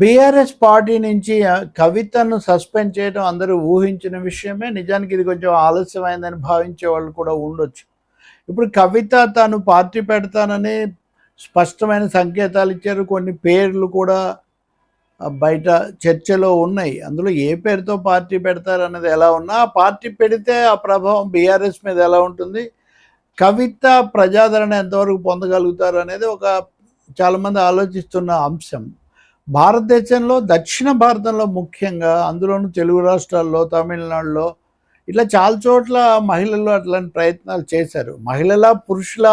BRS party నుంచి కవితను suspend చేయడం అందరూ ఊహించిన విషయమే. నిజానికి ఇది కొంచెం ఆలస్యమైందని భావించే వాళ్ళు కూడా ఉండొచ్చు. ఇప్పుడు కవిత తాను పార్టీ పెడతానని స్పష్టమైన సంకేతాలు ఇచ్చారు. కొన్ని పేర్లు కూడా బయట చర్చలో ఉన్నాయి. అందులో ఏ పేరుతో పార్టీ పెడతారు అనేది ఎలా ఉన్నా ఆ పార్టీ పెడితే ఆ ప్రభావం బీఆర్ఎస్ మీద ఎలా ఉంటుంది కవిత ప్రజాదరణ ఎంతవరకు పొందగలుగుతారు అనేది ఒక చాలామంది ఆలోచిస్తున్న అంశం. భారతదేశంలో దక్షిణ భారతంలో ముఖ్యంగా అందులోనూ తెలుగు రాష్ట్రాల్లో తమిళనాడులో ఇట్లా చాలా చోట్ల మహిళలు అట్లాంటి ప్రయత్నాలు చేశారు. మహిళల పురుషుల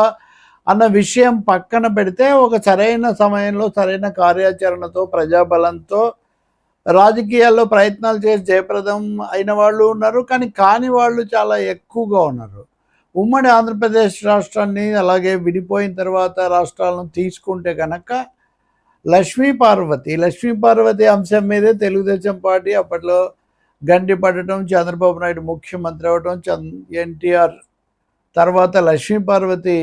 అన్న విషయం పక్కన పెడితే ఒక సరైన సమయంలో సరైన కార్యాచరణతో ప్రజాబలంతో రాజకీయాల్లో ప్రయత్నాలు చేసి జయప్రదం అయిన వాళ్ళు ఉన్నారు. కానీ కాని వాళ్ళు చాలా ఎక్కువగా ఉన్నారు. ఉమ్మడి ఆంధ్రప్రదేశ్ రాష్ట్రాన్ని అలాగే విడిపోయిన తర్వాత రాష్ట్రాలను తీసుకుంటే కనుక లక్ష్మీ పార్వతి లక్ష్మీ పార్వతి అంశం మీదే తెలుగుదేశం పార్టీ అప్పట్లో గండి పడటం చంద్రబాబు నాయుడు ముఖ్యమంత్రి అవ్వటం చంద్ ఎన్టీఆర్ తర్వాత లక్ష్మీ పార్వతి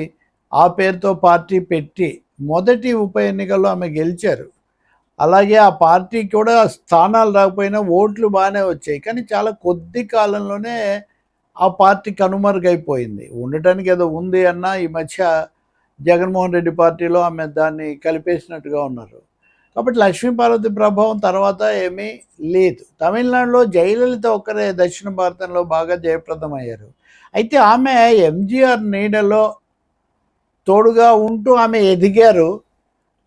ఆ పేరుతో పార్టీ పెట్టి మొదటి ఉప ఎన్నికల్లో ఆమె గెలిచారు. అలాగే ఆ పార్టీ కూడా స్థానాలు రాకపోయినా ఓట్లు బాగానే వచ్చాయి. కానీ చాలా కొద్ది కాలంలోనే ఆ పార్టీ కనుమరుగైపోయింది. ఉండటానికి ఏదో ఉంది అన్న ఈ మధ్య జగన్మోహన్ రెడ్డి పార్టీలో ఆమె దాన్ని కలిపేసినట్టుగా ఉన్నారు. కాబట్టి లక్ష్మీపార్వతి ప్రభావం తర్వాత ఏమీ లేదు. తమిళనాడులో జయలలిత ఒక్కరే దక్షిణ భారతంలో బాగా జయప్రదమయ్యారు. అయితే ఆమె ఎంజీఆర్ నీడలో తోడుగా ఉంటూ ఆమె ఎదిగారు.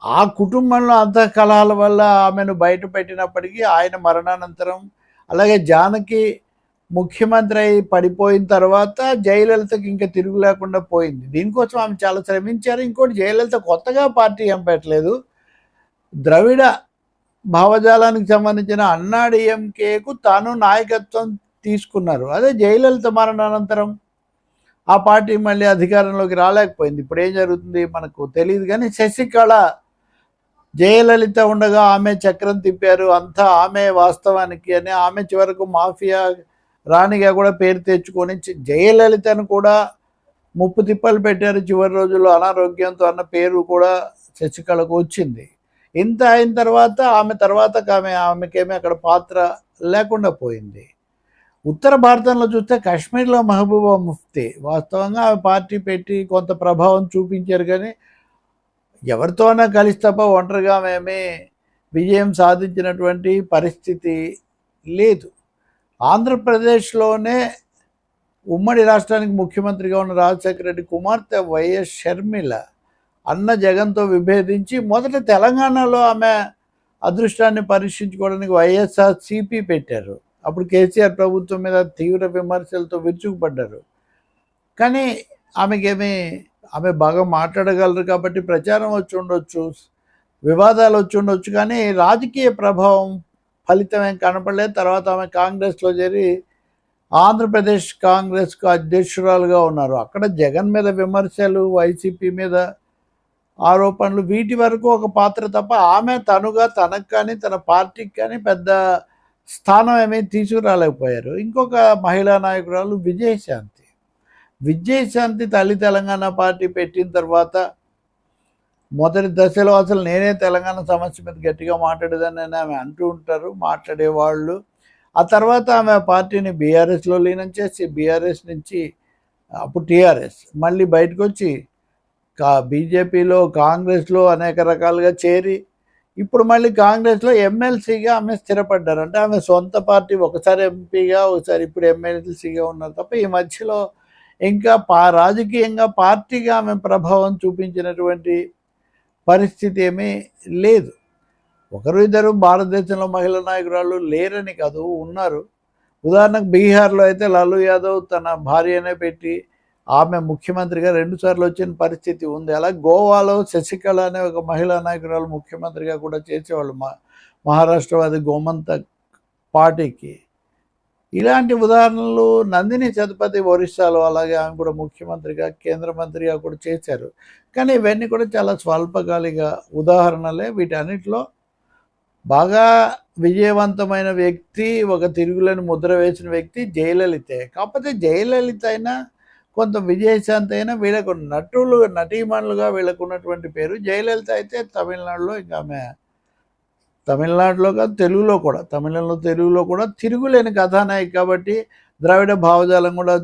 ఆ కుటుంబంలో అంత వల్ల ఆమెను బయట పెట్టినప్పటికీ ఆయన మరణానంతరం అలాగే జానకి ముఖ్యమంత్రి అయి పడిపోయిన తర్వాత జయలలితకి ఇంకా తిరుగు లేకుండా పోయింది. దీనికోసం ఆమె చాలా శ్రమించారు. ఇంకోటి జయలలిత కొత్తగా పార్టీ ఏం పెట్టలేదు. ద్రవిడ భావజాలానికి సంబంధించిన అన్నాడీఎంకేకు తాను నాయకత్వం తీసుకున్నారు. అదే జయలలిత మరణానంతరం ఆ పార్టీ మళ్ళీ అధికారంలోకి రాలేకపోయింది. ఇప్పుడు ఏం జరుగుతుంది? మనకు తెలియదు కానీ శశికళ జయలలిత ఉండగా ఆమె చక్రం తిప్పారు. అంతా ఆమె వాస్తవానికి అని ఆమె చివరకు మాఫియా రాణిగా కూడా పేరు తెచ్చుకొని చి- జయలలితను కూడా ముప్పు తిప్పలు పెట్టారు చివరి రోజుల్లో అనారోగ్యంతో అన్న పేరు కూడా శశికళకు వచ్చింది. ఇంత అయిన తర్వాత ఆమె తర్వాత ఆమె ఆమెకేమీ అక్కడ పాత్ర లేకుండా పోయింది. ఉత్తర భారతంలో చూస్తే కాశ్మీర్లో మహబూబా ముఫ్తీ వాస్తవంగా ఆమె పార్టీ పెట్టి కొంత ప్రభావం చూపించారు కానీ ఎవరితోనే కలిసి తప్ప ఒంటరిగా మేమే విజయం సాధించినటువంటి పరిస్థితి లేదు. ఆంధ్రప్రదేశ్లోనే ఉమ్మడి రాష్ట్రానికి ముఖ్యమంత్రిగా ఉన్న రాజశేఖర రెడ్డి కుమార్తె వైఎస్ షర్మిల అన్న జగన్తో విభేదించి మొదట తెలంగాణలో ఆమె అదృష్టాన్ని పరీక్షించుకోవడానికి వైఎస్ఆర్ సిపి పెట్టారు. అప్పుడు కేసీఆర్ ప్రభుత్వం మీద తీవ్ర విమర్శలతో విరుచుకుపడ్డారు. కానీ ఆమెకేమి ఆమె బాగా మాట్లాడగలరు కాబట్టి ప్రచారం వచ్చి ఉండొచ్చు వివాదాలు వచ్చి ఉండొచ్చు కానీ రాజకీయ ప్రభావం ఫలితం ఏం కనపడలేదు. తర్వాత ఆమె కాంగ్రెస్లో చేరి ఆంధ్రప్రదేశ్ కాంగ్రెస్కు అధ్యక్షురాలుగా ఉన్నారు. అక్కడ జగన్ మీద విమర్శలు వైసీపీ మీద ఆరోపణలు వీటి వరకు ఒక పాత్ర తప్ప ఆమె తనుగా తనకు కానీ తన పార్టీకి కానీ పెద్ద స్థానం ఏమీ తీసుకురాలేకపోయారు. ఇంకొక మహిళా నాయకురాలు విజయశాంతి. విజయశాంతి తల్లి తెలంగాణ పార్టీ పెట్టిన తర్వాత మొదటి దశలో అసలు నేనే తెలంగాణ సమస్య మీద గట్టిగా మాట్లాడేదని ఆమె అంటూ ఉంటారు మాట్లాడేవాళ్ళు. ఆ తర్వాత ఆమె పార్టీని బీఆర్ఎస్లో లీనం చేసి బీఆర్ఎస్ నుంచి అప్పుడు టీఆర్ఎస్. మళ్ళీ బయటకు వచ్చి కా బీజేపీలో కాంగ్రెస్లో అనేక రకాలుగా చేరి ఇప్పుడు మళ్ళీ కాంగ్రెస్లో ఎమ్మెల్సీగా ఆమె స్థిరపడ్డారు. అంటే ఆమె సొంత పార్టీ ఒకసారి ఎంపీగా ఒకసారి ఇప్పుడు ఎమ్మెల్సీగా ఉన్నారు తప్ప ఈ మధ్యలో ఇంకా పా రాజకీయంగా పార్టీగా ఆమె ప్రభావం చూపించినటువంటి పరిస్థితి ఏమీ లేదు. ఒకరు ఇద్దరు భారతదేశంలో మహిళా నాయకురాలు లేరని కాదు ఉన్నారు. ఉదాహరణకు బీహార్లో అయితే లాలూ యాదవ్ తన భార్యనే పెట్టి ఆమె ముఖ్యమంత్రిగా రెండుసార్లు వచ్చిన పరిస్థితి ఉంది. అలా గోవాలో శశికళ అనే ఒక మహిళా నాయకురాలు ముఖ్యమంత్రిగా కూడా చేసేవాళ్ళు. మా మహారాష్ట్రవాది గోమంత పార్టీకి ఇలాంటి ఉదాహరణలు నందిని చతుపతి ఒరిస్సాలో అలాగే ఆమె కూడా ముఖ్యమంత్రిగా కేంద్ర మంత్రిగా కూడా చేశారు. కానీ ఇవన్నీ కూడా చాలా స్వల్పకాలిక ఉదాహరణలే. వీటన్నిటిలో బాగా విజయవంతమైన వ్యక్తి ఒక తిరుగులేని ముద్ర వేసిన వ్యక్తి జయలలితే. కాకపోతే జయలలిత అయినా కొంత విజయశాంతి అయినా వీళ్ళకు నటులు నటీమణులుగా వీళ్ళకు ఉన్నటువంటి పేరు జయలలిత అయితే తమిళనాడులో ఇంకా ఆమె తమిళనాడులో కాదు తెలుగులో కూడా. తమిళంలో తెలుగులో కూడా తిరుగులేని కథానాయకి కాబట్టి ద్రావిడ భావజాలం కూడా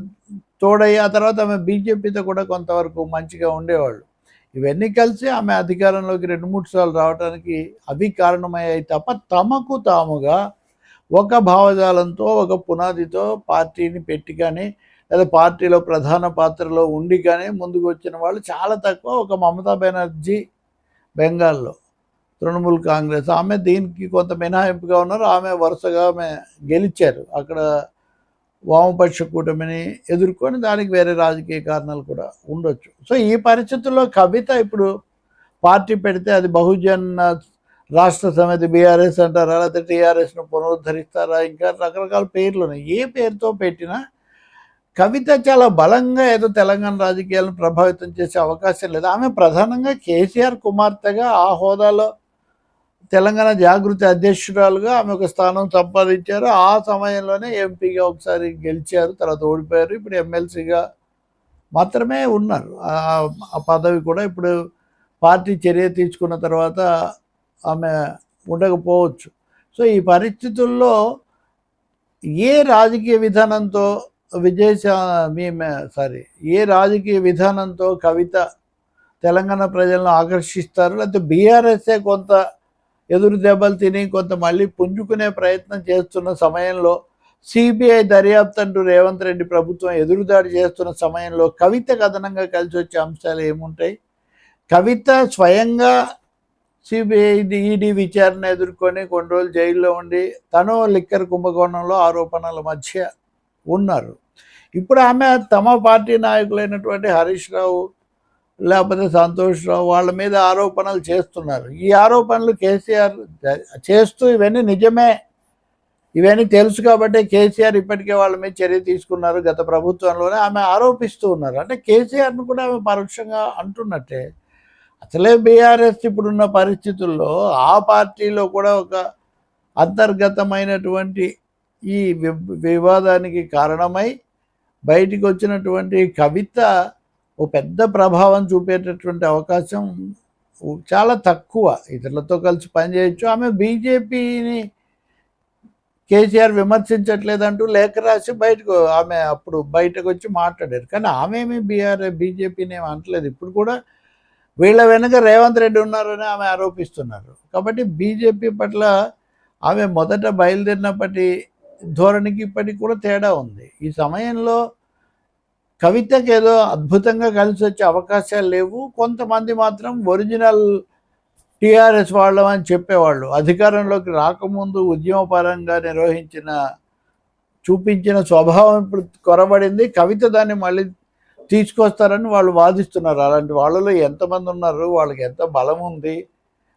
తోడయ్యి ఆ తర్వాత ఆమె బీజేపీతో కూడా కొంతవరకు మంచిగా ఉండేవాళ్ళు. ఇవన్నీ కలిసి ఆమె అధికారంలోకి రెండు మూడు సార్లు రావడానికి అవి కారణమయ్యాయి తప్ప తమకు తాముగా ఒక భావజాలంతో ఒక పునాదితో పార్టీని పెట్టి కానీ లేదా పార్టీలో ప్రధాన పాత్రలో ఉండి కానీ ముందుకు వచ్చిన వాళ్ళు చాలా తక్కువ. ఒక మమతా బెనర్జీ బెంగాల్లో తృణమూల్ కాంగ్రెస్. ఆమె దీనికి కొంత మినహాయింపుగా ఉన్నారు. ఆమె వరుసగా ఆమె గెలిచారు. అక్కడ వామపక్ష కూటమిని ఎదుర్కొని దానికి వేరే రాజకీయ కారణాలు కూడా ఉండొచ్చు. సో ఈ పరిస్థితుల్లో కవిత ఇప్పుడు పార్టీ పెడితే అది బహుజన్ రాష్ట్ర సమితి బీఆర్ఎస్ అంటారా? లేకపోతే టీఆర్ఎస్ను పునరుద్ధరిస్తారా? ఇంకా రకరకాల పేర్లు ఉన్నాయి. ఏ పేరుతో పెట్టినా కవిత చాలా బలంగా ఏదో తెలంగాణ రాజకీయాలను ప్రభావితం చేసే అవకాశం లేదు. ఆమె ప్రధానంగా కేసీఆర్ కుమార్తెగా ఆ హోదాలో తెలంగాణ జాగృతి అధ్యక్షురాలుగా ఆమె ఒక స్థానం సంపాదించారు. ఆ సమయంలోనే ఎంపీగా ఒకసారి గెలిచారు తర్వాత ఓడిపోయారు. ఇప్పుడు ఎమ్మెల్సీగా మాత్రమే ఉన్నారు. ఆ- పదవి కూడా ఇప్పుడు పార్టీ చర్య తీసుకున్న తర్వాత ఆమె ఉండకపోవచ్చు. సో ఈ పరిస్థితుల్లో ఏ రాజకీయ విధానంతో విజయశా మేమే సారీ ఏ రాజకీయ విధానంతో కవిత తెలంగాణ ప్రజలను ఆకర్షిస్తారు? లేకపోతే బీఆర్ఎస్ఏ కొంత ఎదురు దెబ్బలు తిని కొంత మళ్ళీ పుంజుకునే ప్రయత్నం చేస్తున్న సమయంలో సిబిఐ దర్యాప్తు అంటూ రేవంత్ రెడ్డి ప్రభుత్వం ఎదురుదాడి చేస్తున్న సమయంలో కవిత కథనంగా కలిసి వచ్చే అంశాలు ఏముంటాయి? కవిత స్వయంగా సిబిఐ ఈడీ విచారణ ఎదుర్కొని కొన్ని రోజులు జైల్లో ఉండి తను లిక్కర్ కుంభకోణంలో ఆరోపణల మధ్య ఉన్నారు. ఇప్పుడు ఆమె తమ పార్టీ నాయకులైనటువంటి హరీష్ రావు లేకపోతే సంతోష్ రావు వాళ్ళ మీద ఆరోపణలు చేస్తున్నారు. ఈ ఆరోపణలు కేసీఆర్ చేస్తూ ఇవన్నీ నిజమే. ఇవన్నీ తెలుసు కాబట్టి కేసీఆర్ ఇప్పటికే వాళ్ళ మీద చర్య తీసుకున్నారు గత ప్రభుత్వంలోనే. ఆమె ఆరోపిస్తూ ఉన్నారు. అంటే కేసీఆర్ను కూడా ఆమె పరోక్షంగా అంటున్నట్టే. అసలే బీఆర్ఎస్ ఇప్పుడున్న పరిస్థితుల్లో ఆ పార్టీలో కూడా ఒక అంతర్గతమైనటువంటి ఈ వి- వివాదానికి కారణమై బయటికి వచ్చినటువంటి కవిత ఓ పెద్ద ప్రభావం చూపేటటువంటి అవకాశం చాలా తక్కువ. ఇతరులతో కలిసి పనిచేయచ్చు ఆమె బీజేపీని కేసీఆర్ విమర్శించట్లేదంటూ లేఖ రాసి బయటకు ఆమె అప్పుడు బయటకు వచ్చి మాట్లాడారు. కానీ ఆమె బీఆర్ బీజేపీని ఏమి అనట్లేదు. ఇప్పుడు కూడా వీళ్ళ వెనుక రేవంత్ రెడ్డి ఉన్నారని ఆమె ఆరోపిస్తున్నారు. కాబట్టి బీజేపీ పట్ల ఆమె మొదట బయలుదేరినప్పటి ధోరణికి ఇప్పటికి కూడా తేడా ఉంది. ఈ సమయంలో కవితకి ఏదో అద్భుతంగా కలిసి వచ్చే అవకాశాలు లేవు. కొంతమంది మాత్రం ఒరిజినల్ టీఆర్ఎస్ వాళ్ళం అని చెప్పేవాళ్ళు. అధికారంలోకి రాకముందు ఉద్యమపరంగా నిర్వహించిన చూపించిన స్వభావం ఇప్పుడు కొరబడింది. కవిత దాన్ని మళ్ళీ తీసుకొస్తారని వాళ్ళు వాదిస్తున్నారు. అలాంటి వాళ్ళలో ఎంతమంది ఉన్నారు? వాళ్ళకి ఎంత బలం ఉంది?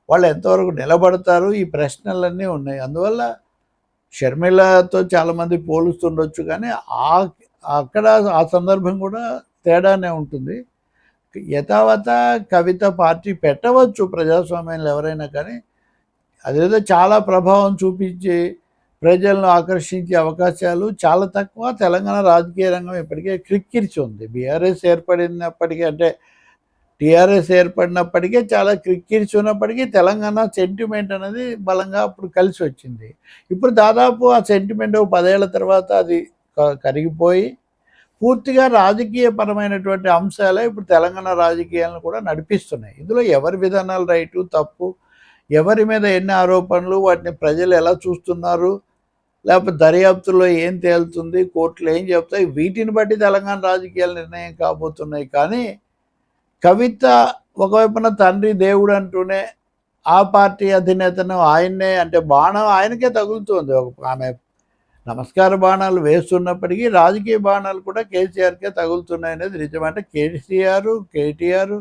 వాళ్ళు ఎంతవరకు నిలబడతారు? ఈ ప్రశ్నలన్నీ ఉన్నాయి. అందువల్ల షర్మిలతో చాలామంది పోలుస్తుండొచ్చు కానీ ఆ అక్కడ ఆ సందర్భం కూడా తేడానే ఉంటుంది. యథావత కవిత పార్టీ పెట్టవచ్చు ప్రజాస్వామ్యంలో ఎవరైనా కానీ. అదేదో చాలా ప్రభావం చూపించి ప్రజలను ఆకర్షించే అవకాశాలు చాలా తక్కువ. తెలంగాణ రాజకీయ రంగం ఇప్పటికే క్రిక్కిరిచి ఉంది బీఆర్ఎస్ ఏర్పడినప్పటికీ అంటే టీఆర్ఎస్ ఏర్పడినప్పటికీ చాలా క్రిక్కిరిచి ఉన్నప్పటికీ తెలంగాణ సెంటిమెంట్ అనేది బలంగా అప్పుడు కలిసి వచ్చింది. ఇప్పుడు దాదాపు ఆ సెంటిమెంట్ పదేళ్ళ తర్వాత అది కరిగిపోయి పూర్తిగా రాజకీయపరమైనటువంటి అంశాలే ఇప్పుడు తెలంగాణ రాజకీయాలను కూడా నడిపిస్తున్నాయి. ఇందులో ఎవరి విధానాలు రైటు తప్పు ఎవరి మీద ఎన్ని ఆరోపణలు వాటిని ప్రజలు ఎలా చూస్తున్నారు లేకపోతే దర్యాప్తులో ఏం తేలుతుంది కోర్టులు ఏం చెప్తాయి వీటిని బట్టి తెలంగాణ రాజకీయాలు నిర్ణయం కాబోతున్నాయి. కానీ కవిత ఒకవైపున తండ్రి దేవుడు అంటూనే ఆ పార్టీ అధినేతను ఆయన్నే అంటే బాణం ఆయనకే తగులుతుంది. ఒక ఆమె నమస్కార బాణాలు వేస్తున్నప్పటికీ రాజకీయ బాణాలు కూడా కేసీఆర్కే తగులుతున్నాయి అనేది నిజం. అంటే కేసీఆర్ కేటీఆర్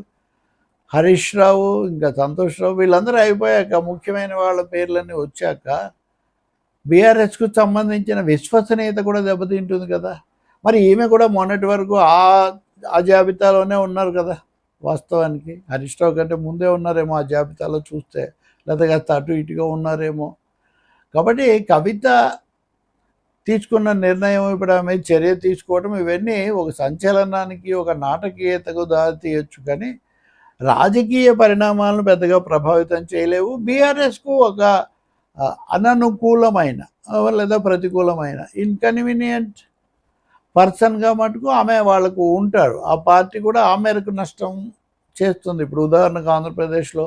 హరీష్ రావు ఇంకా సంతోష్ రావు వీళ్ళందరూ అయిపోయాక ముఖ్యమైన వాళ్ళ పేర్లన్నీ వచ్చాక బీఆర్ఎస్కు సంబంధించిన విశ్వసనీయత కూడా దెబ్బతింటుంది కదా. మరి ఈమె కూడా మొన్నటి వరకు ఆ ఆ జాబితాలోనే ఉన్నారు కదా వాస్తవానికి. హరీష్ రావు కంటే ముందే ఉన్నారేమో ఆ జాబితాలో చూస్తే లేదా కాస్త అటు ఇటుగా ఉన్నారేమో. కాబట్టి కవిత తీసుకున్న నిర్ణయం ఇప్పుడు ఆమె చర్య తీసుకోవడం ఇవన్నీ ఒక సంచలనానికి ఒక నాటకీయతకు దారి తీయొచ్చు కానీ రాజకీయ పరిణామాలను పెద్దగా ప్రభావితం చేయలేవు. బీఆర్ఎస్కు ఒక అననుకూలమైన లేదా ప్రతికూలమైన ఇన్కన్వీనియంట్ పర్సన్గా మటుకు ఆమె వాళ్ళకు ఉంటారు. ఆ పార్టీ కూడా ఆ మేరకు నష్టం చేస్తుంది. ఇప్పుడు ఉదాహరణకు ఆంధ్రప్రదేశ్లో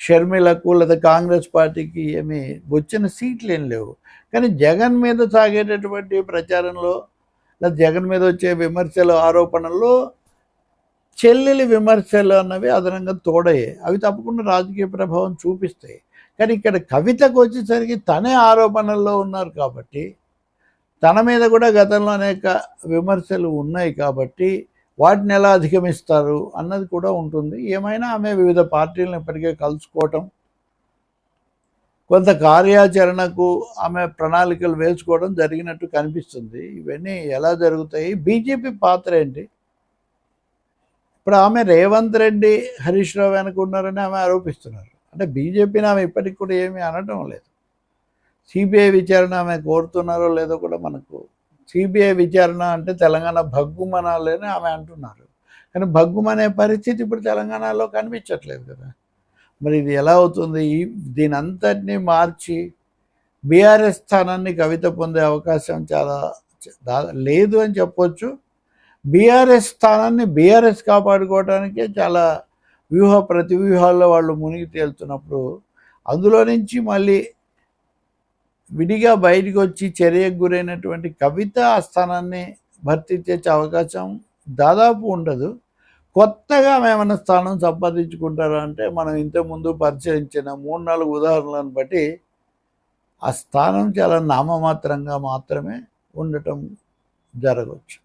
షర్మిలకు లేదా కాంగ్రెస్ పార్టీకి ఏమి వచ్చిన సీట్లు ఏం లేవు. కానీ జగన్ మీద సాగేటటువంటి ప్రచారంలో లేదా జగన్ మీద వచ్చే విమర్శలు ఆరోపణల్లో చెల్లెలి విమర్శలు అన్నవి అదనంగా తోడయ్యాయి. అవి తప్పకుండా రాజకీయ ప్రభావం చూపిస్తాయి. కానీ ఇక్కడ కవితకు వచ్చేసరికి తనే ఆరోపణల్లో ఉన్నారు కాబట్టి తన మీద కూడా గతంలో అనేక విమర్శలు ఉన్నాయి కాబట్టి వాటిని ఎలా అధిగమిస్తారు అన్నది కూడా ఉంటుంది. ఏమైనా ఆమె వివిధ పార్టీలను ఇప్పటికే కలుసుకోవటం కొంత కార్యాచరణకు ఆమె ప్రణాళికలు వేసుకోవడం జరిగినట్టు కనిపిస్తుంది. ఇవన్నీ ఎలా జరుగుతాయి? బీజేపీ పాత్ర ఏంటి? ఇప్పుడు ఆమె రేవంత్ రెడ్డి హరీష్ రావు వెనక ఉన్నారని ఆమె ఆరోపిస్తున్నారు. అంటే బీజేపీని ఆమె ఇప్పటికి కూడా ఏమీ అనటం లేదు. సిబిఐ విచారణ ఆమె కోరుతున్నారో లేదో కూడా మనకు సిబిఐ విచారణ అంటే తెలంగాణ భగ్గుమనాలని ఆమె అంటున్నారు. కానీ భగ్గుమనే పరిస్థితి ఇప్పుడు తెలంగాణలో కనిపించట్లేదు కదా. మరి ఇది ఎలా అవుతుంది? దీని అంతటినీ మార్చి బీఆర్ఎస్ స్థానాన్ని కవిత పొందే అవకాశం చాలా లేదు అని చెప్పొచ్చు. బీఆర్ఎస్ స్థానాన్ని బీఆర్ఎస్ కాపాడుకోవడానికే చాలా వ్యూహ ప్రతి వ్యూహాల్లో వాళ్ళు మునిగి తేలుతున్నప్పుడు అందులో నుంచి మళ్ళీ విడిగా బయటికి వచ్చి చర్యకు గురైనటువంటి కవిత ఆ స్థానాన్ని భర్తీ చేసే అవకాశం దాదాపు ఉండదు. కొత్తగా ఏమైనా స్థానం సంపాదించుకుంటారా అంటే మనం ఇంతకుముందు పరిచయించిన మూడు నాలుగు ఉదాహరణలను బట్టి ఆ స్థానం చాలా నామమాత్రంగా మాత్రమే ఉండటం జరగవచ్చు.